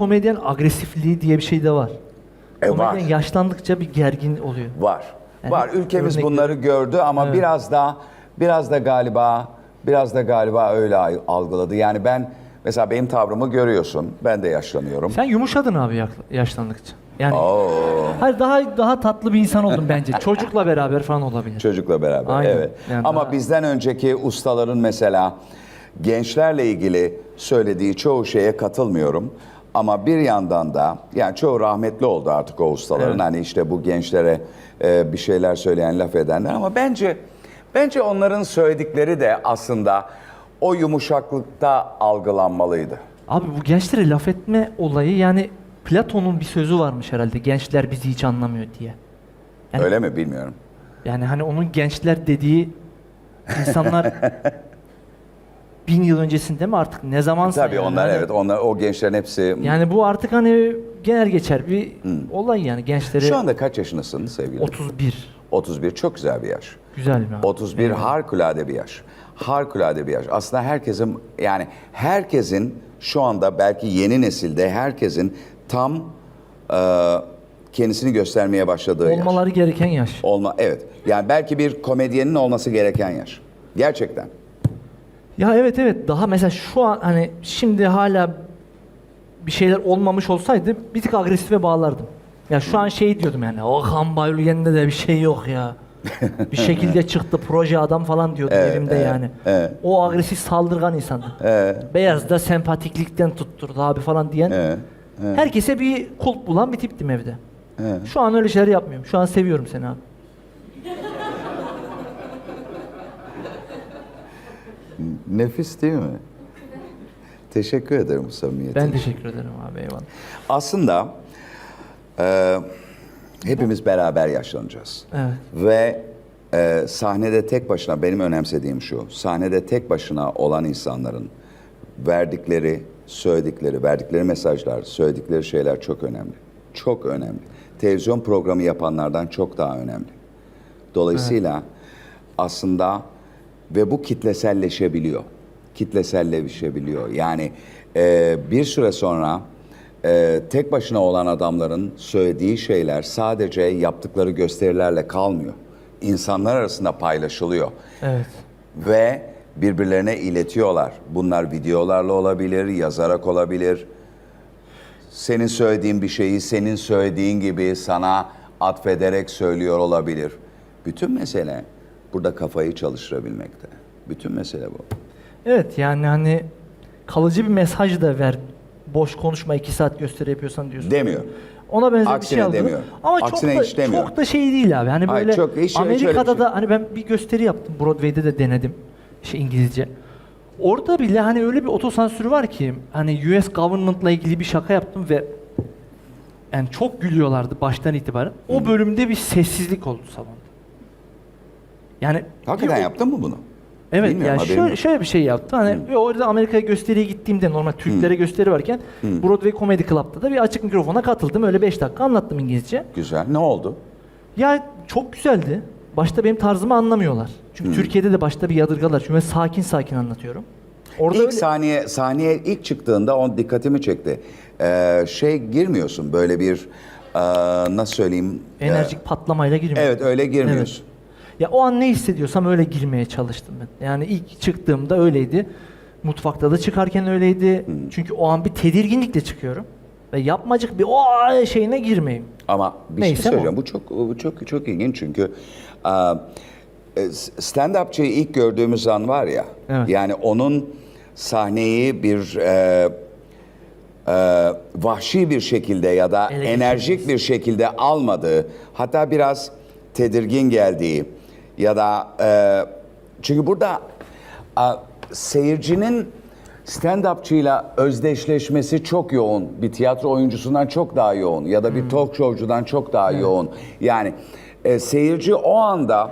komedyen agresifliği diye bir şey de var. E, komedyen var. yaşlandıkça bir gergin oluyor. Var. Yani var. Ülkemiz örnek bunları gördü ama Evet. biraz da biraz da galiba biraz da galiba öyle algıladı. Yani ben mesela benim tavrımı görüyorsun. Ben de yaşlanıyorum. Sen yumuşadın abi yaşlandıkça. Yani Oo, hayır daha daha tatlı bir insan oldun bence. Çocukla beraber falan olabilir. çocukla beraber. Aynen. Evet. Yani ama daha- bizden önceki ustaların mesela gençlerle ilgili söylediği çoğu şeye katılmıyorum. Ama bir yandan da yani çoğu rahmetli oldu artık o ustaların. Evet. Hani işte bu gençlere e, bir şeyler söyleyen, laf edenler ama bence bence onların söyledikleri de aslında o yumuşaklıkta algılanmalıydı. Abi bu gençlere laf etme olayı yani Platon'un bir sözü varmış herhalde. Gençler bizi hiç anlamıyor diye. Yani- Öyle mi bilmiyorum. Yani hani onun gençler dediği insanlar bin yıl öncesinde mi artık ne zamansa Tabii onlar evet onlar o gençlerin hepsi Yani bu artık hani genel geçer bir olay yani gençleri Şu anda kaç yaşındasın sevgili? 31 31 çok güzel bir yaş. güzel mi abi? 31 harikulade bir yaş. Harikulade bir yaş. Aslında herkesin yani herkesin şu anda belki yeni nesilde herkesin tam e, kendisini göstermeye başladığı yaş. Olmaları gereken yaş. Olma evet. Yani belki bir komedyenin olması gereken yaş. Gerçekten. Ya evet evet daha mesela şu an hani şimdi hala bir şeyler olmamış olsaydı bir tık agresife bağlardım. Ya şu an şey diyordum yani o Bayülgen'de de bir şey yok ya. bir şekilde çıktı proje adam falan diyordum Evet, evimde evet, yani. evet. O agresif saldırgan insandı. Evet. Beyaz da sempatiklikten tutturdu abi falan diyen. Evet. Herkese bir kulp bulan bir tiptim evde. Evet. Şu an öyle şeyler yapmıyorum. Şu an seviyorum seni abi. Nefis değil mi? Teşekkür ederim bu samimiyetin. Ben teşekkür ederim abi eyvallah. Aslında e, hepimiz beraber yaşlanacağız. Evet. Ve e, sahnede tek başına benim önemsediğim şu. Sahnede tek başına olan insanların verdikleri, söyledikleri, verdikleri mesajlar, söyledikleri şeyler çok önemli. Çok önemli. Televizyon programı yapanlardan çok daha önemli. Dolayısıyla aslında ve bu kitleselleşebiliyor. Kitleselleşebiliyor. Yani e, bir süre sonra e, tek başına olan adamların söylediği şeyler sadece yaptıkları gösterilerle kalmıyor. İnsanlar arasında paylaşılıyor Evet. ve birbirlerine iletiyorlar. Bunlar videolarla olabilir, yazarak olabilir. Senin söylediğin bir şeyi senin söylediğin gibi sana atfederek söylüyor olabilir. Bütün mesele burada kafayı çalıştırabilmekte. Bütün mesele bu. Evet yani hani kalıcı bir mesaj da ver. Boş konuşma iki saat gösteri yapıyorsan diyorsun. Demiyor. Ona benzer bir Aksine şey aldım. demiyor. Ama Aksine çok da, hiç demiyor. çok da şey değil abi. Hani Hayır, böyle çok- hiç- hiç öyle bir Amerika'da şey. da hani ben bir gösteri yaptım. Broadway'de de denedim. Şey İngilizce. Orada bile hani öyle bir otosansür var ki hani US government'la ilgili bir şaka yaptım ve yani çok gülüyorlardı baştan itibaren. O bölümde bir sessizlik oldu salonda. Yani Hakikaten yaptın mı bunu? Evet Bilmiyorum, yani şöyle, şöyle bir şey yaptı. Hani ve orada Amerika'ya gösteriye gittiğimde normal Türklere gösteri varken Broadway Comedy Club'da da bir açık mikrofona katıldım. Öyle 5 dakika anlattım İngilizce. Güzel. Ne oldu? Ya çok güzeldi. Başta benim tarzımı anlamıyorlar. Çünkü Türkiye'de de başta bir yadırgalar. Çünkü ben sakin sakin anlatıyorum. Orada ilk öyle- saniye sahneye ilk çıktığında on dikkatimi çekti. Ee, şey girmiyorsun böyle bir e, nasıl söyleyeyim? enerjik patlamayla girmiyorum. Evet öyle girmiyorsun. Ya o an ne hissediyorsam öyle girmeye çalıştım ben. Yani ilk çıktığımda öyleydi. Mutfakta da çıkarken öyleydi. Çünkü o an bir tedirginlikle çıkıyorum. Ve yapmacık bir o şeyine girmeyeyim. Ama bir Neyse şey söyleyeceğim. Bu çok bu çok çok ilginç çünkü e, stand-upçıyı ilk gördüğümüz an var ya. Evet. Yani onun sahneyi bir e, e, vahşi bir şekilde ya da Ele enerjik bir şekilde almadığı, hatta biraz tedirgin geldiği ya da e, çünkü burada e, seyircinin stand-upçıyla özdeşleşmesi çok yoğun. Bir tiyatro oyuncusundan çok daha yoğun ya da bir talk showcudan çok daha yoğun. Yani e, seyirci o anda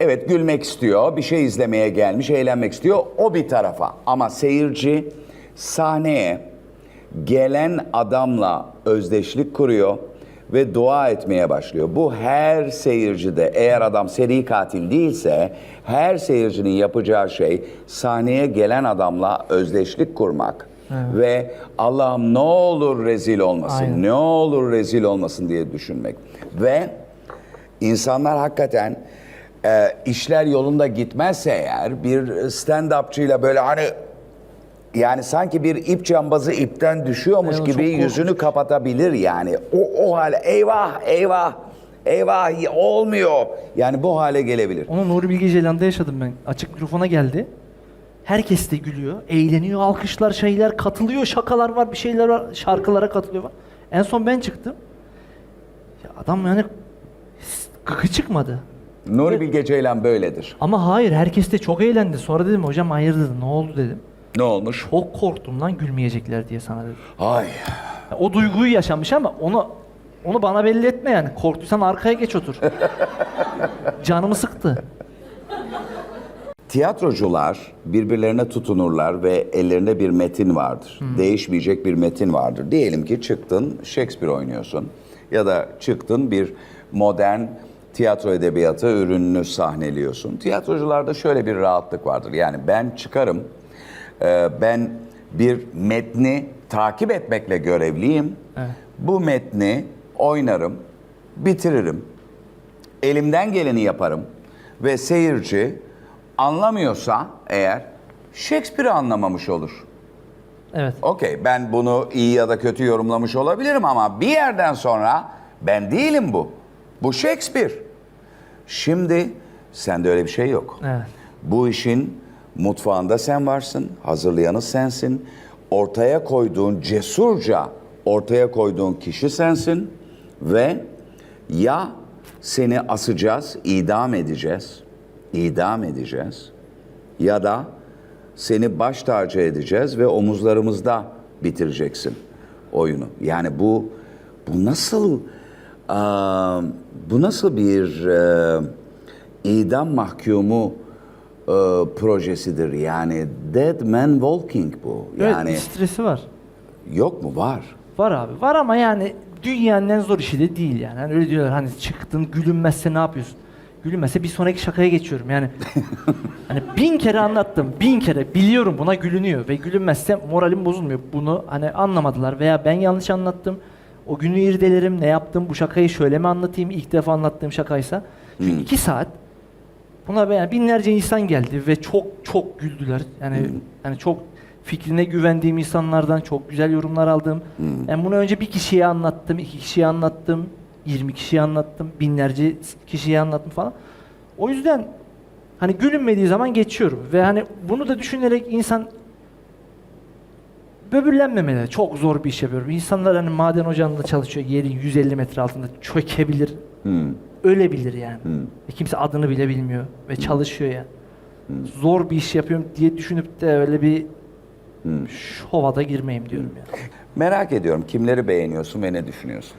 evet gülmek istiyor, bir şey izlemeye gelmiş, eğlenmek istiyor. O bir tarafa. Ama seyirci sahneye gelen adamla özdeşlik kuruyor ve dua etmeye başlıyor. Bu her seyircide eğer adam seri katil değilse her seyircinin yapacağı şey sahneye gelen adamla özdeşlik kurmak. Ve Allah'ım ne olur rezil olmasın, Aynen. ne olur rezil olmasın diye düşünmek. Ve insanlar hakikaten e, işler yolunda gitmezse eğer bir stand-upçıyla böyle hani yani sanki bir ip cambazı ipten düşüyormuş o gibi yüzünü kapatabilir yani. O, o hale eyvah eyvah eyvah olmuyor. Yani bu hale gelebilir. Onu Nuri Bilge Ceylan'da yaşadım ben. Açık mikrofona geldi. Herkes de gülüyor, eğleniyor, alkışlar, şeyler, katılıyor, şakalar var, bir şeyler var, şarkılara katılıyor. var. En son ben çıktım. Ya adam yani gıkı çıkmadı. Nuri Bilge Ceylan böyledir. Ama hayır, herkes de çok eğlendi. Sonra dedim hocam hayırdır, ne oldu dedim. Ne olmuş? Çok korktum lan gülmeyecekler diye sana dedim. Ay. O duyguyu yaşamış ama onu onu bana belli etme yani. Korktuysan arkaya geç otur. Canımı sıktı. Tiyatrocular birbirlerine tutunurlar ve ellerinde bir metin vardır. Değişmeyecek bir metin vardır. Diyelim ki çıktın Shakespeare oynuyorsun ya da çıktın bir modern tiyatro edebiyatı ürününü sahneliyorsun. Tiyatrocularda şöyle bir rahatlık vardır. Yani ben çıkarım, ben bir metni takip etmekle görevliyim. Evet. Bu metni oynarım, bitiririm elimden geleni yaparım ve seyirci anlamıyorsa eğer Shakespeare'i anlamamış olur. Evet. Okey ben bunu iyi ya da kötü yorumlamış olabilirim ama bir yerden sonra ben değilim bu. Bu Shakespeare. Şimdi sende öyle bir şey yok. Evet. Bu işin mutfağında sen varsın, hazırlayanı sensin. Ortaya koyduğun cesurca ortaya koyduğun kişi sensin ve ya seni asacağız, idam edeceğiz, idam edeceğiz ya da seni baş tacı edeceğiz ve omuzlarımızda bitireceksin oyunu. Yani bu bu nasıl bu nasıl bir idam mahkumu e, projesidir yani Dead Man Walking bu. Evet, Yani stresi var. yok mu var? Var abi. Var ama yani dünyanın en zor işi de değil yani. Hani öyle diyorlar hani çıktın gülünmezse ne yapıyorsun? Gülünmezse bir sonraki şakaya geçiyorum yani. hani bin kere anlattım. Bin kere biliyorum buna gülünüyor ve gülünmezse moralim bozulmuyor. Bunu hani anlamadılar veya ben yanlış anlattım. O günü irdelerim ne yaptım bu şakayı şöyle mi anlatayım ilk defa anlattığım şakaysa. Çünkü iki saat Buna yani binlerce insan geldi ve çok çok güldüler. Yani yani çok fikrine güvendiğim insanlardan çok güzel yorumlar aldım. Ben bunu önce bir kişiye anlattım, iki kişiye anlattım, 20 kişiye anlattım, binlerce kişiye anlattım falan. O yüzden hani gülünmediği zaman geçiyorum ve hani bunu da düşünerek insan böbürlenmemeli. Çok zor bir iş yapıyorum. İnsanlar hani maden ocağında çalışıyor, yerin 150 metre altında çökebilir, Hmm. ölebilir yani. Ve kimse adını bile bilmiyor ve çalışıyor yani. Zor bir iş yapıyorum diye düşünüp de öyle bir şovada girmeyeyim diyorum yani. Merak ediyorum kimleri beğeniyorsun ve ne düşünüyorsun?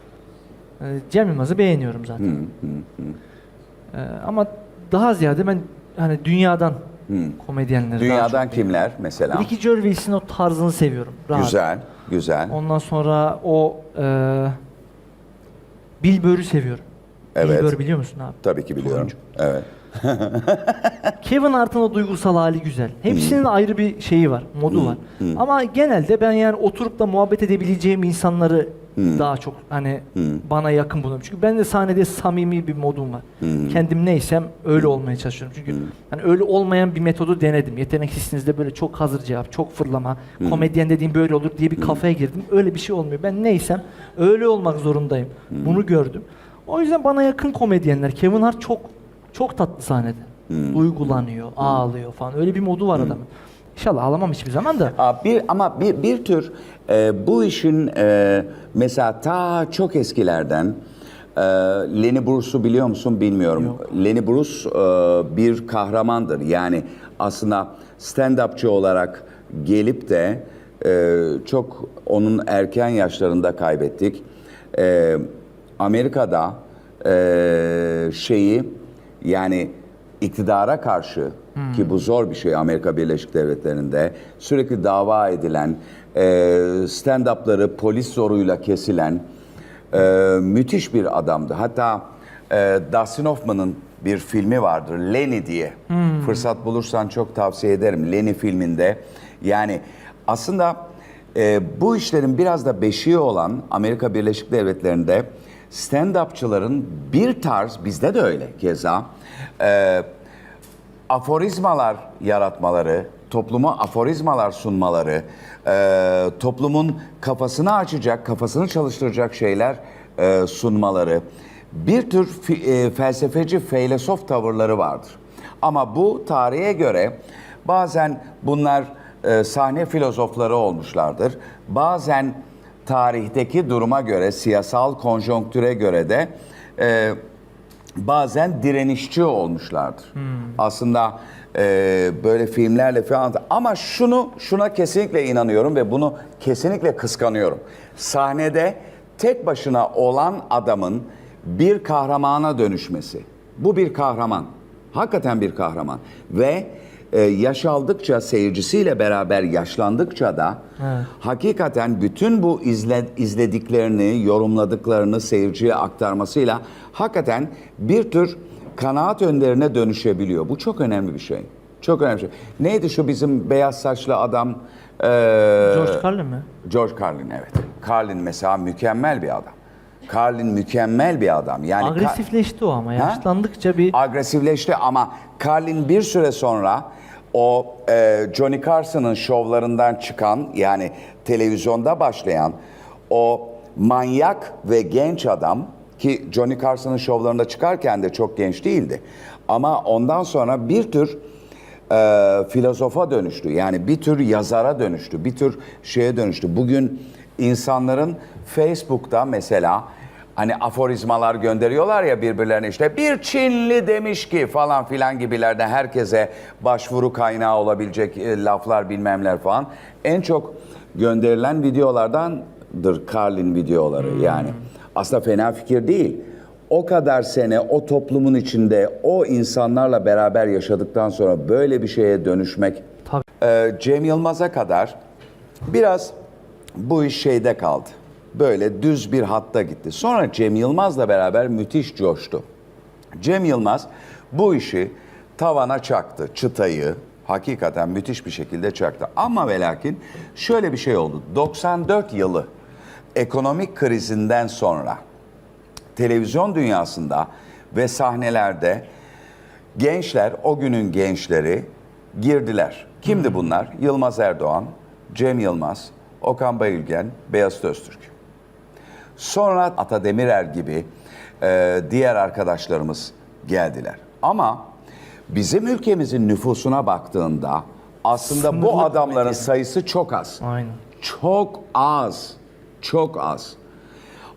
Yani Cem Yılmaz'ı beğeniyorum zaten. Ee, ama daha ziyade ben hani dünyadan komedyenleri daha Dünyadan çok kimler mesela? Ricky Gervais'in o tarzını seviyorum. Rahat. Güzel, güzel. Ondan sonra o e, Bill Burr'ü seviyorum. Evet. Bill Burr biliyor musun abi? Tabii ki biliyorum. Oyuncu. Evet. Kevin Hart'ın o duygusal hali güzel. Hepsinin ayrı bir şeyi var, modu var. Ama genelde ben yani oturup da muhabbet edebileceğim insanları daha çok hani bana yakın buluyorum. Çünkü ben de sahnede samimi bir modum var. Kendim neysem öyle olmaya çalışıyorum. Çünkü hani öyle olmayan bir metodu denedim. Yetenek hissinizde böyle çok hazır cevap, çok fırlama, komedyen dediğim böyle olur diye bir kafaya girdim. Öyle bir şey olmuyor. Ben neysem öyle olmak zorundayım. Bunu gördüm. O yüzden bana yakın komedyenler. Kevin Hart çok çok tatlı sahnede. Duygulanıyor, ağlıyor falan. Öyle bir modu var adamın. İnşallah ağlamam hiçbir zaman da. Aa, bir ama bir bir tür e, bu işin e, mesela ta çok eskilerden e, Lenny Bruce'u biliyor musun bilmiyorum. Lenny Bruce e, bir kahramandır. Yani aslında stand-upçı olarak gelip de e, çok onun erken yaşlarında kaybettik. E, Amerika'da e, şeyi yani iktidara karşı ki bu zor bir şey Amerika Birleşik Devletleri'nde sürekli dava edilen, e, stand-up'ları polis zoruyla kesilen e, müthiş bir adamdı. Hatta e, Dustin Hoffman'ın bir filmi vardır Lenny diye. Fırsat bulursan çok tavsiye ederim. Lenny filminde yani aslında Ee, bu işlerin biraz da beşiği olan Amerika Birleşik Devletleri'nde stand-upçıların bir tarz, bizde de öyle keza, e, aforizmalar yaratmaları, topluma aforizmalar sunmaları, e, toplumun kafasını açacak, kafasını çalıştıracak şeyler e, sunmaları, bir tür fi- e, felsefeci, feylesof tavırları vardır. Ama bu tarihe göre bazen bunlar e, sahne filozofları olmuşlardır. Bazen tarihteki duruma göre, siyasal konjonktüre göre de e, bazen direnişçi olmuşlardır. Aslında e, böyle filmlerle falan ama şunu şuna kesinlikle inanıyorum ve bunu kesinlikle kıskanıyorum. Sahnede tek başına olan adamın bir kahramana dönüşmesi. Bu bir kahraman. Hakikaten bir kahraman ve e, yaş aldıkça seyircisiyle beraber yaşlandıkça da Evet. hakikaten bütün bu izle, izlediklerini, yorumladıklarını seyirciye aktarmasıyla hakikaten bir tür kanaat önderine dönüşebiliyor. Bu çok önemli bir şey. Çok önemli bir şey. Neydi şu bizim beyaz saçlı adam? Ee, George Carlin mi? George Carlin evet. Carlin mesela mükemmel bir adam. Carlin mükemmel bir adam. Yani Agresifleşti o ama yaşlandıkça bir agresifleşti ama Carlin bir süre sonra o e, Johnny Carson'ın şovlarından çıkan yani televizyonda başlayan o manyak ve genç adam ki Johnny Carson'ın şovlarında çıkarken de çok genç değildi. Ama ondan sonra bir tür e, filozofa dönüştü. Yani bir tür yazara dönüştü. Bir tür şeye dönüştü. Bugün insanların Facebook'ta mesela hani aforizmalar gönderiyorlar ya birbirlerine işte bir Çinli demiş ki falan filan gibilerden herkese başvuru kaynağı olabilecek e, laflar bilmemler falan. En çok gönderilen videolardandır Carlin videoları yani. Aslında fena fikir değil. O kadar sene o toplumun içinde o insanlarla beraber yaşadıktan sonra böyle bir şeye dönüşmek tabii ee, Cem Yılmaz'a kadar biraz bu iş şeyde kaldı. Böyle düz bir hatta gitti. Sonra Cem Yılmaz'la beraber müthiş coştu. Cem Yılmaz bu işi tavana çaktı, çıtayı hakikaten müthiş bir şekilde çaktı. Ama ve lakin şöyle bir şey oldu. 94 yılı ekonomik krizinden sonra televizyon dünyasında ve sahnelerde gençler, o günün gençleri girdiler. Kimdi bunlar? Yılmaz Erdoğan, Cem Yılmaz, Okan Bayülgen, Beyazıt Öztürk. Sonra Ata Demirer gibi e, diğer arkadaşlarımız geldiler. Ama bizim ülkemizin nüfusuna baktığında aslında bu Sınırlı adamların komedi. sayısı çok az. aynen. Çok az. Çok az.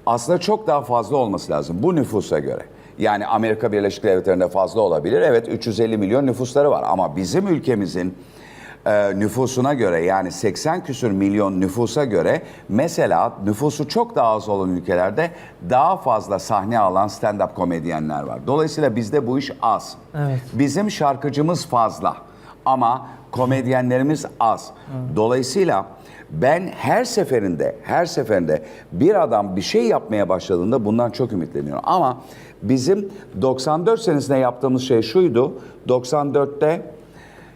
Aslında çok daha fazla olması lazım bu nüfusa göre. Yani Amerika Birleşik Devletleri'nde fazla olabilir. Evet 350 milyon nüfusları var ama bizim ülkemizin e, nüfusuna göre yani 80 küsür milyon nüfusa göre mesela nüfusu çok daha az olan ülkelerde daha fazla sahne alan stand-up komedyenler var. Dolayısıyla bizde bu iş az. Evet. Bizim şarkıcımız fazla ama komedyenlerimiz az. Dolayısıyla ben her seferinde, her seferinde bir adam bir şey yapmaya başladığında bundan çok ümitleniyorum. Ama bizim 94 senesinde yaptığımız şey şuydu. 94'te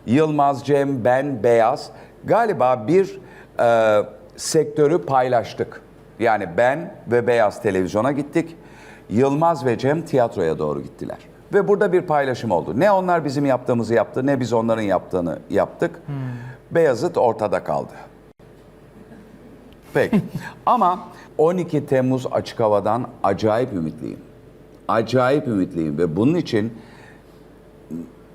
Yılmaz, Cem, ben, Beyaz galiba bir e, sektörü paylaştık. Yani ben ve Beyaz televizyona gittik. Yılmaz ve Cem tiyatroya doğru gittiler. Ve burada bir paylaşım oldu. Ne onlar bizim yaptığımızı yaptı ne biz onların yaptığını yaptık. Beyazıt ortada kaldı. Peki. Ama 12 Temmuz açık havadan acayip ümitliyim. Acayip ümitliyim ve bunun için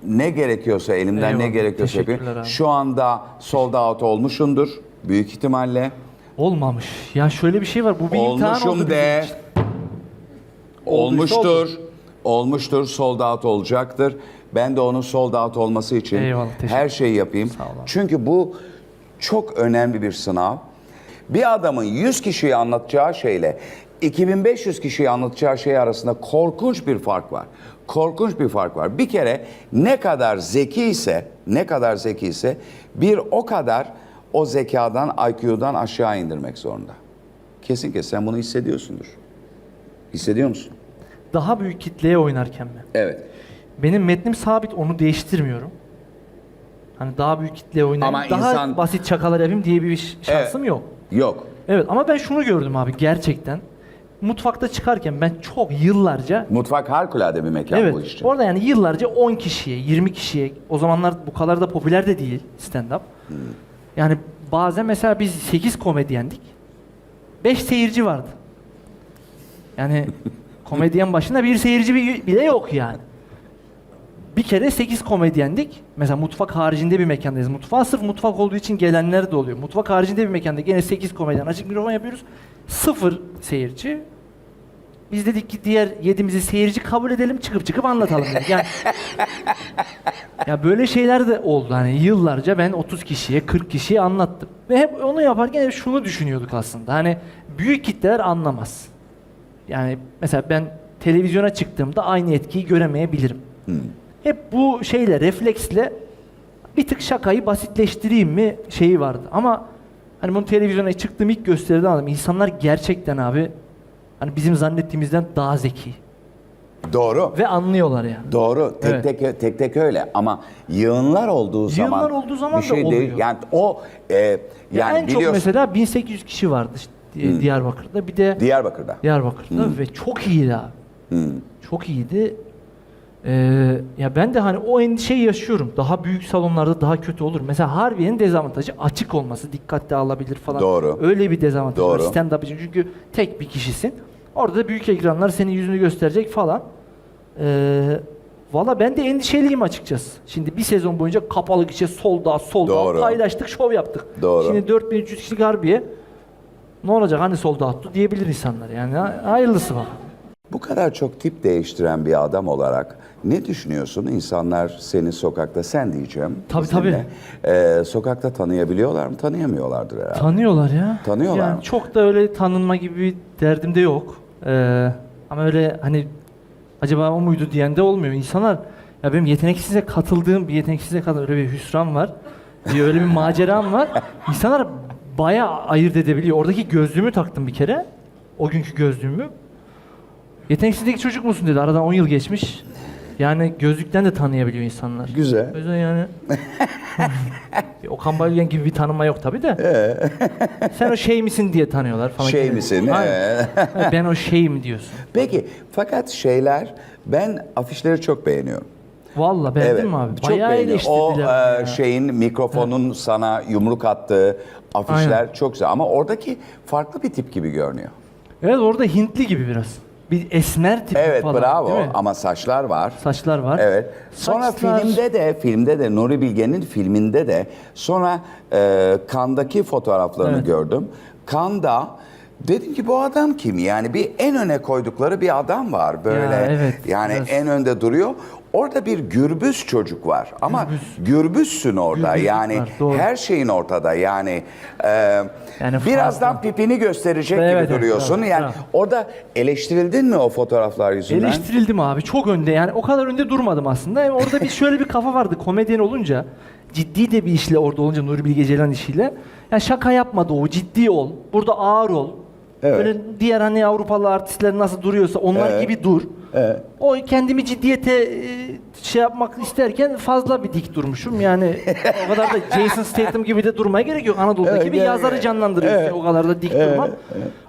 ne gerekiyorsa elimden ne Eyvallah, gerekiyorsa yapayım. teşekkürler abi. Şu anda sold out olmuşumdur büyük ihtimalle. Olmamış. Ya şöyle bir şey var. Bu bir imtihan oldu Olmuşum bizim de. için. Olmuştur. Olmuştur. Sold out olacaktır. Ben de onun sold out olması için Eyvallah, teşekkür her şeyi yapayım. Sağ ol abi. Çünkü bu çok önemli bir sınav. Bir adamın 100 kişiyi anlatacağı şeyle 2500 kişiyi anlatacağı şey arasında korkunç bir fark var. Korkunç bir fark var. Bir kere ne kadar zeki ise, ne kadar zeki ise bir o kadar o zekadan, IQ'dan aşağı indirmek zorunda. Kesinlikle sen bunu hissediyorsundur. Hissediyor musun? Daha büyük kitleye oynarken mi? Evet. Benim metnim sabit onu değiştirmiyorum. Hani daha büyük kitleye oynayayım. Ama daha insan- basit şakalar yapayım diye bir ş- şansım yok. Yok. Evet ama ben şunu gördüm abi gerçekten. Mutfakta çıkarken ben çok yıllarca Mutfak harikulade bir mekan evet bu için. orada yani yıllarca 10 kişiye 20 kişiye o zamanlar bu kadar da popüler de değil stand up. Hmm. Yani bazen mesela biz 8 komedyendik. 5 seyirci vardı. Yani komedyen başında bir seyirci bi- bile yok yani. Bir kere 8 komedyendik. Mesela mutfak haricinde bir mekandayız. Mutfağa sırf mutfak olduğu için gelenler de oluyor. Mutfak haricinde bir mekanda gene 8 komedyen açık mikrofon yapıyoruz. Sıfır seyirci. Biz dedik ki diğer yedimizi seyirci kabul edelim çıkıp çıkıp anlatalım dedik. Yani ya böyle şeyler de oldu. Hani yıllarca ben 30 kişiye, 40 kişiye anlattım. Ve hep onu yaparken hep şunu düşünüyorduk aslında. Hani büyük kitleler anlamaz. Yani mesela ben televizyona çıktığımda aynı etkiyi göremeyebilirim. Hep bu şeyle, refleksle bir tık şakayı basitleştireyim mi şeyi vardı. Ama hani bunu televizyona çıktığım ilk gösteride anladım. İnsanlar gerçekten abi hani bizim zannettiğimizden daha zeki. Doğru. Ve anlıyorlar yani. Doğru. Tek Evet. tek tek tek öyle ama yığınlar olduğu zaman Yığınlar olduğu zaman bir da şey oluyor. değil. Yani o e, Ya yani en çok biliyorsun mesela 1800 kişi vardı işte Di- Diyarbakır'da. Bir de Diyarbakır'da. Diyarbakır'da ve çok iyiydi abi. Çok iyiydi. Ee, ya ben de hani o endişeyi yaşıyorum. Daha büyük salonlarda daha kötü olur. Mesela Harbiye'nin dezavantajı açık olması. Dikkatli alabilir falan. Doğru. Öyle bir dezavantajı var Doğru. stand-up için. Çünkü tek bir kişisin. Orada da büyük ekranlar senin yüzünü gösterecek falan. Ee, Valla ben de endişeliyim açıkçası. Şimdi bir sezon boyunca kapalı gişe solda solda Doğru. paylaştık şov yaptık. Doğru. Şimdi 4300 kişilik Harbiye ne olacak hani solda attı diyebilir insanlar yani Ha- hayırlısı bak. Bu kadar çok tip değiştiren bir adam olarak ne düşünüyorsun? İnsanlar seni sokakta sen diyeceğim. Tabii, izninle. Ee, sokakta tanıyabiliyorlar mı? Tanıyamıyorlardır herhalde. Tanıyorlar ya. Tanıyorlar Yani mı? çok da öyle tanınma gibi bir derdim de yok. Ee, ama öyle hani acaba o muydu diyen de olmuyor. İnsanlar ya benim yeteneksize katıldığım bir yeteneksize kadar öyle bir hüsran var. Bir öyle bir maceram var. İnsanlar bayağı ayırt edebiliyor. Oradaki gözlüğümü taktım bir kere. O günkü gözlüğümü. Yeteneksizdeki çocuk musun dedi. Aradan 10 yıl geçmiş. Yani gözlükten de tanıyabiliyor insanlar. Güzel. O yüzden yani Okan Bayülgen gibi bir tanınma yok tabi de. Sen o şey misin diye tanıyorlar falan. Şey gibi. misin? Aynen. Ee. ben o şeyim diyorsun. Peki fakat şeyler ben afişleri çok beğeniyorum. Valla beğendin mi abi? Çok Bayağı beğeniyorum. O e, şeyin mikrofonun sana yumruk attığı afişler Aynen. çok güzel ama oradaki farklı bir tip gibi görünüyor. Evet orada Hintli gibi biraz. Bir esmer tipi Evet falan. bravo değil mi? ama saçlar var. Saçlar var. Evet. Sonra Saçlar- filmde de filmde de Nuri Bilge'nin filminde de sonra e, Kandaki fotoğraflarını Evet. gördüm. Kanda dedim ki bu adam kim? Yani bir en öne koydukları bir adam var böyle. Ya, evet, yani biraz. en önde duruyor. Orada bir gürbüz çocuk var ama gürbüzsün orada. Gürbüzlük yani var, doğru. her şeyin ortada. Yani, e, Yani birazdan fazla. pipini gösterecek Evet, gibi evet, duruyorsun. bravo, yani bravo. orada eleştirildin mi o fotoğraflar yüzünden? Eleştirildim abi çok önde yani o kadar önde durmadım aslında. Yani orada bir şöyle bir kafa vardı komedyen olunca ciddi de bir işle orada olunca Nuri Bilge Ceylan işiyle. Yani şaka yapmadı o ciddi ol. Burada ağır ol. Evet. Böyle diğer hani Avrupalı artistler nasıl duruyorsa onlar Evet. gibi dur. Evet. O kendimi ciddiyete e, şey yapmak isterken fazla bir dik durmuşum. Yani o kadar da Jason Statham gibi de durmaya gerek yok. Anadolu'daki Evet, bir yazarı evet. canlandırıyor. Evet. O kadar da dik durmam.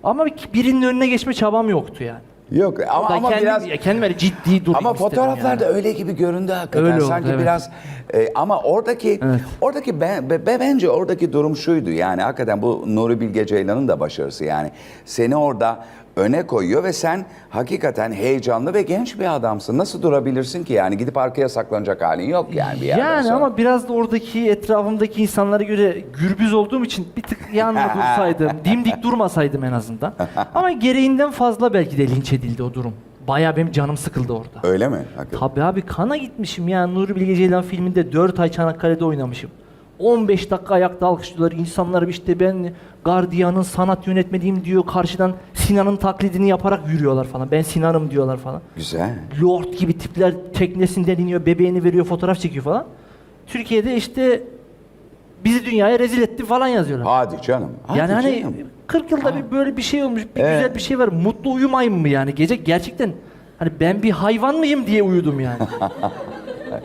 Ama bir- birinin önüne geçme çabam yoktu yani. Yok ama, Ben ama kendim, biraz ya kendim böyle ciddi durayım ama fotoğraflarda yani. öyle gibi göründü hakikaten Öyle oldu, sanki evet. biraz e, ama oradaki Evet. oradaki ben, be- be- bence oradaki durum şuydu yani hakikaten bu Nuri Bilge Ceylan'ın da başarısı yani seni orada öne koyuyor ve sen hakikaten heyecanlı ve genç bir adamsın. Nasıl durabilirsin ki yani gidip arkaya saklanacak halin yok yani bir yerden Yani sonra. ama biraz da oradaki etrafımdaki insanlara göre gürbüz olduğum için bir tık yanına dursaydım, dimdik durmasaydım en azından. Ama gereğinden fazla belki de linç edildi o durum. Bayağı benim canım sıkıldı orada. Öyle mi? Hakikaten. Tabii abi kana gitmişim ya. Nuri Bilge Ceylan filminde 4 ay Çanakkale'de oynamışım. 15 dakika ayakta alkışlıyorlar. İnsanlar işte ben gardiyanın sanat yönetmeniyim diyor. Karşıdan Sinan'ın taklidini yaparak yürüyorlar falan. Ben Sinan'ım diyorlar falan. Güzel. Lord gibi tipler teknesinden iniyor, bebeğini veriyor, fotoğraf çekiyor falan. Türkiye'de işte bizi dünyaya rezil etti falan yazıyorlar. Hadi canım. Hadi yani hani canım. 40 yılda bir böyle bir şey olmuş, bir Evet. güzel bir şey var. Mutlu uyumayayım mı yani? Gece gerçekten hani ben bir hayvan mıyım diye uyudum yani.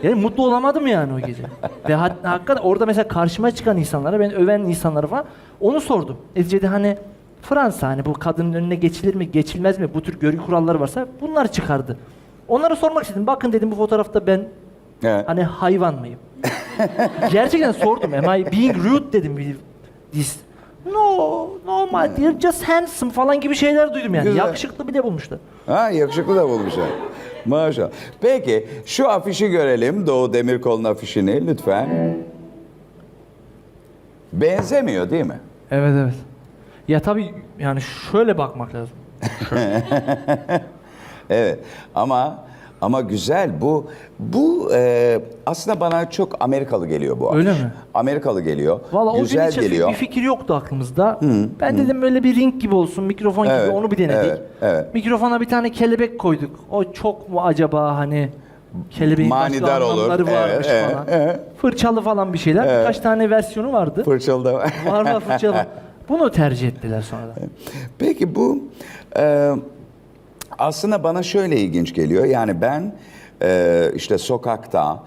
Yani mutlu olamadım yani o gece. Ve hat, hakikaten orada mesela karşıma çıkan insanlara, ben öven insanlara falan onu sordum. Neticede hani Fransa hani bu kadının önüne geçilir mi, geçilmez mi? Bu tür görgü kuralları varsa bunlar çıkardı. Onlara sormak istedim. Bakın dedim bu fotoğrafta ben Evet. hani hayvan mıyım? Gerçekten sordum. Am I being rude dedim. bir- This. No, no my dear, just handsome falan gibi şeyler duydum yani. Güzel. Yakışıklı bir de bulmuşlar. Ha yakışıklı da bulmuşlar. Maşallah. Peki şu afişi görelim. Doğu Demirkol'un afişini lütfen. Benzemiyor değil mi? Evet evet. Ya tabii yani şöyle bakmak lazım. Evet ama ama güzel bu bu e, aslında bana çok Amerikalı geliyor bu afiş. Öyle mi? Amerikalı geliyor. Valla o gün güzel geliyor. bir fikir yoktu aklımızda. ben dedim böyle bir ring gibi olsun, mikrofon Evet, gibi onu bir denedik. evet, evet. Mikrofona bir tane kelebek koyduk. O çok mu acaba hani kelebeğin Manidar başka olur. anlamları varmış Evet, evet, falan. evet. Fırçalı falan bir şeyler. Birkaç tane versiyonu vardı. Fırçalı da var. var var fırçalı. Bunu tercih ettiler sonra. Peki bu e, aslında bana şöyle ilginç geliyor. Yani ben e, işte sokakta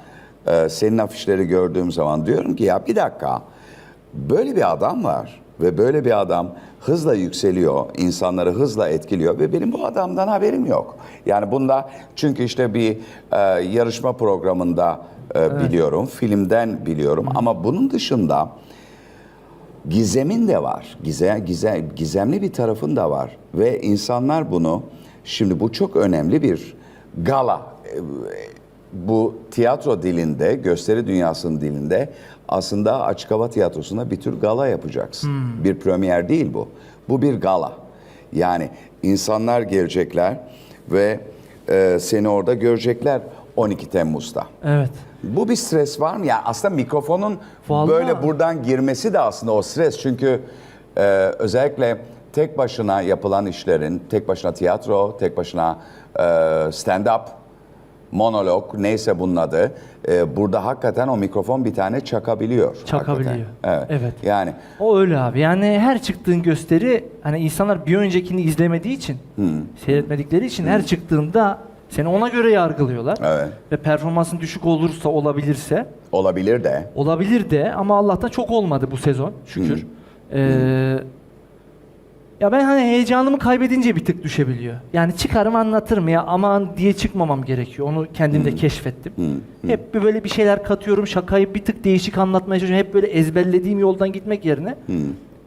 e, senin afişleri gördüğüm zaman diyorum ki ya bir dakika böyle bir adam var ve böyle bir adam hızla yükseliyor, insanları hızla etkiliyor ve benim bu adamdan haberim yok. Yani bunda çünkü işte bir e, yarışma programında e, biliyorum, filmden biliyorum ama bunun dışında gizemin de var. Gize, gize, gizemli bir tarafın da var. Ve insanlar bunu, şimdi bu çok önemli bir gala. Ee, Bu tiyatro dilinde, gösteri dünyasının dilinde aslında açık hava tiyatrosunda bir tür gala yapacaksın. Bir premier değil bu. Bu bir gala. Yani insanlar gelecekler ve e, seni orada görecekler 12 Temmuz'da. Evet. Bu bir stres var mı? Yani aslında mikrofonun Vallahi- böyle buradan girmesi de aslında o stres. Çünkü e, özellikle tek başına yapılan işlerin, tek başına tiyatro, tek başına e, stand-up, monolog neyse bunun adı. e, burada hakikaten o mikrofon bir tane çakabiliyor. Çakabiliyor. hakikaten. Evet. Evet. Yani O öyle abi. Yani her çıktığın gösteri hani insanlar bir öncekini izlemediği için, seyretmedikleri için her çıktığında seni ona göre yargılıyorlar. Evet. Ve performansın düşük olursa olabilirse olabilir de. olabilir de ama Allah'tan çok olmadı bu sezon şükür. Ee, ya ben hani heyecanımı kaybedince bir tık düşebiliyor. Yani çıkarım anlatırım ya aman diye çıkmamam gerekiyor. Onu kendimde keşfettim. Hep bir böyle bir şeyler katıyorum. Şakayı bir tık değişik anlatmaya çalışıyorum. Hep böyle ezberlediğim yoldan gitmek yerine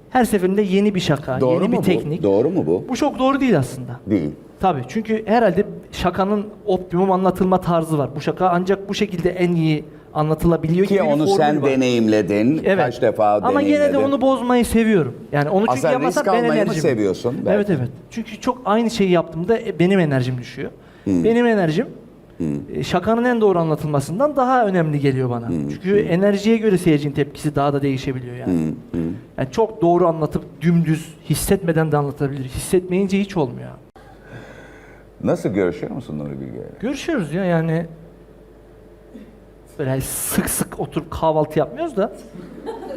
her seferinde yeni bir şaka, Doğru yeni bir bu? teknik. Doğru mu bu? Bu çok doğru değil aslında. Değil. Tabii çünkü herhalde şakanın optimum anlatılma tarzı var. Bu şaka ancak bu şekilde en iyi anlatılabiliyor Ki gibi bir onu formül sen var. deneyimledin. Evet. Kaç defa Ama deneyimledin. yine de onu bozmayı seviyorum. Yani onu çünkü Aslında risk ben almayı mı seviyorsun belki? Evet evet. Çünkü çok aynı şeyi yaptığımda e, benim enerjim düşüyor. Benim enerjim e, şakanın en doğru anlatılmasından daha önemli geliyor bana. Çünkü enerjiye göre seyircinin tepkisi daha da değişebiliyor yani. Yani çok doğru anlatıp dümdüz hissetmeden de anlatabilir. Hissetmeyince hiç olmuyor. Nasıl görüşüyor musun Nuri Bilge'yle? Görüşüyoruz ya yani böyle sık sık oturup kahvaltı yapmıyoruz da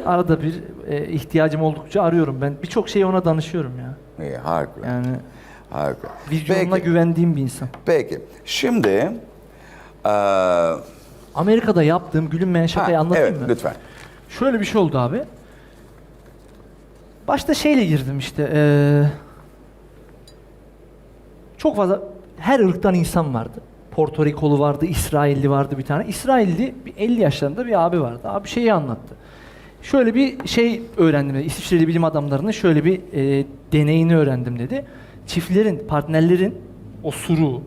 arada bir e, ihtiyacım oldukça arıyorum ben. Birçok şeyi ona danışıyorum ya. İyi, harika. Yani Harika. vizyonuna Peki, güvendiğim bir insan. peki. Şimdi eee, Amerika'da yaptığım gülünmeyen şakayı ha, anlatayım evet, mı? lütfen. Şöyle bir şey oldu abi. Başta şeyle girdim işte. eee, çok fazla her ırktan insan vardı. Porto Rikolu vardı, İsrailli vardı bir tane. İsrailli bir 50 yaşlarında bir abi vardı. Abi şeyi anlattı. Şöyle bir şey öğrendim dedi. İsviçreli bilim adamlarının şöyle bir e, deneyini öğrendim dedi. Çiftlerin, partnerlerin osuru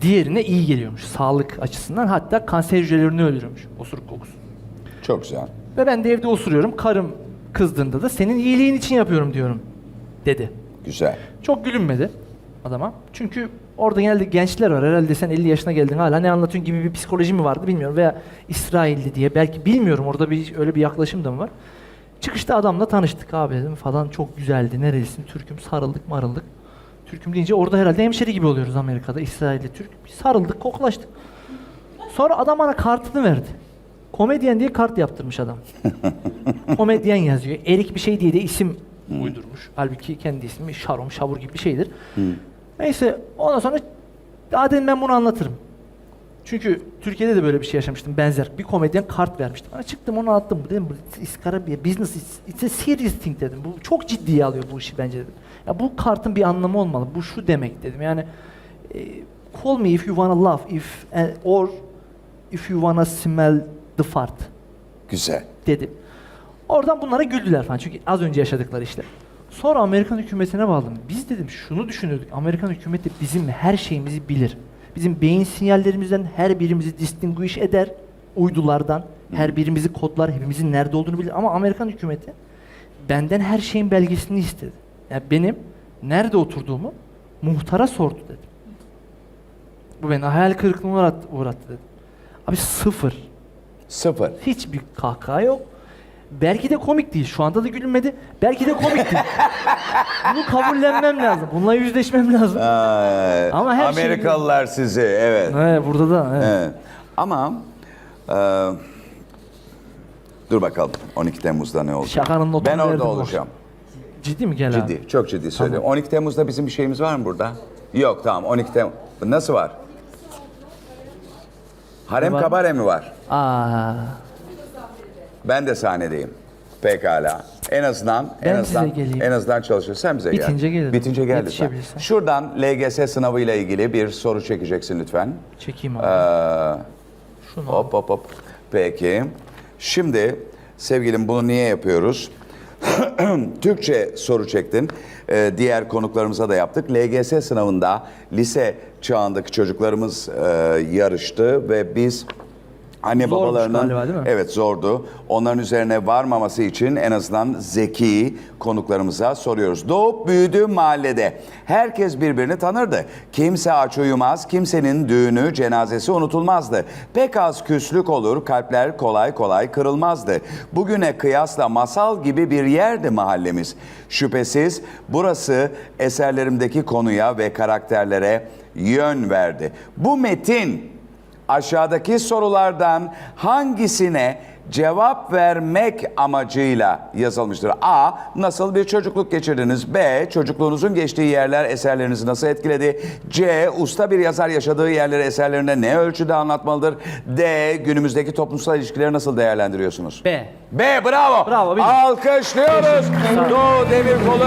diğerine iyi geliyormuş sağlık açısından. Hatta kanser hücrelerini öldürüyormuş osuruk kokusu. Çok güzel. Ve ben de evde osuruyorum. Karım kızdığında da senin iyiliğin için yapıyorum diyorum dedi. Güzel. Çok gülünmedi adama. Çünkü orada genelde gençler var. Herhalde sen 50 yaşına geldin hala ne anlatıyorsun gibi bir psikoloji mi vardı bilmiyorum. Veya İsrailli diye belki bilmiyorum orada bir öyle bir yaklaşım da mı var. Çıkışta adamla tanıştık abi dedim falan çok güzeldi. Nerelisin? Türk'üm sarıldık marıldık. Türk'üm deyince orada herhalde hemşeri gibi oluyoruz Amerika'da. İsrailli Türk. Bir sarıldık koklaştık. Sonra adam bana kartını verdi. Komedyen diye kart yaptırmış adam. Komedyen yazıyor. Erik bir şey diye de isim uydurmuş. Halbuki kendi ismi Şarom, Şavur gibi bir şeydir. Neyse ondan sonra daha dedim ben bunu anlatırım. Çünkü Türkiye'de de böyle bir şey yaşamıştım benzer. Bir komedyen kart vermiştim. Bana çıktım onu attım. Dedim bu iskara bir business, it's, it's a serious thing dedim. Bu çok ciddiye alıyor bu işi bence dedim. Ya bu kartın bir anlamı olmalı. Bu şu demek dedim. Yani e, call me if you wanna laugh if eh, or if you wanna smell the fart Güzel. dedim. Oradan bunlara güldüler falan çünkü az önce yaşadıkları işte. Sonra Amerikan hükümetine bağladım. Biz dedim şunu düşünürdük. Amerikan hükümeti bizim her şeyimizi bilir. Bizim beyin sinyallerimizden her birimizi distinguish eder uydulardan. Her birimizi kodlar, hepimizin nerede olduğunu bilir. Ama Amerikan hükümeti benden her şeyin belgesini istedi. Yani benim nerede oturduğumu muhtara sordu dedim. Bu beni hayal kırıklığına uğrattı, uğrattı dedim. Abi sıfır. Sıfır. Hiçbir kahkaha yok. Belki de komik değil. Şu anda da gülünmedi. Belki de komik değil. Bunu kabullenmem lazım. Bununla yüzleşmem lazım. Ay, Ama her şey- Amerikalılar sizi, evet. Evet, burada da. evet. Evet. Ama e, dur bakalım 12 Temmuz'da ne olacak? Şakanın notunu Ben orada verdim olacağım. Ciddi mi gel abi? Ciddi, çok ciddi söylüyorum. 12 Temmuz'da bizim bir şeyimiz var mı burada? Yok tamam 12 Temmuz. Nasıl var? Harem var? kabare mi var? Aa, Ben de sahnedeyim. Pekala. En azından en Ben azından size geleyim. en azından çalışır. Sen bize gel. Bitince gelirim. Bitince gel lütfen. Şuradan LGS sınavıyla ilgili bir soru çekeceksin lütfen. çekeyim abi. Ee, Şunu. Hop hop hop. Peki. Şimdi sevgilim bunu niye yapıyoruz? Türkçe soru çektin. Ee, diğer konuklarımıza da yaptık. LGS sınavında lise çağındaki çocuklarımız e, yarıştı ve biz anne Zormuş babalarının galiba, değil mi? evet zordu. Onların üzerine varmaması için en azından zeki konuklarımıza soruyoruz. Doğup büyüdüğü mahallede herkes birbirini tanırdı. Kimse aç uyumaz, kimsenin düğünü, cenazesi unutulmazdı. Pek az küslük olur, kalpler kolay kolay kırılmazdı. Bugüne kıyasla masal gibi bir yerdi mahallemiz. Şüphesiz burası eserlerimdeki konuya ve karakterlere yön verdi. Bu metin aşağıdaki sorulardan hangisine cevap vermek amacıyla yazılmıştır? A. Nasıl bir çocukluk geçirdiniz? B. Çocukluğunuzun geçtiği yerler eserlerinizi nasıl etkiledi? C. Usta bir yazar yaşadığı yerleri eserlerinde ne ölçüde anlatmalıdır? D. Günümüzdeki toplumsal ilişkileri nasıl değerlendiriyorsunuz? B. B. Bravo. Bravo, bildim. Alkışlıyoruz. Doğu Demirkolu.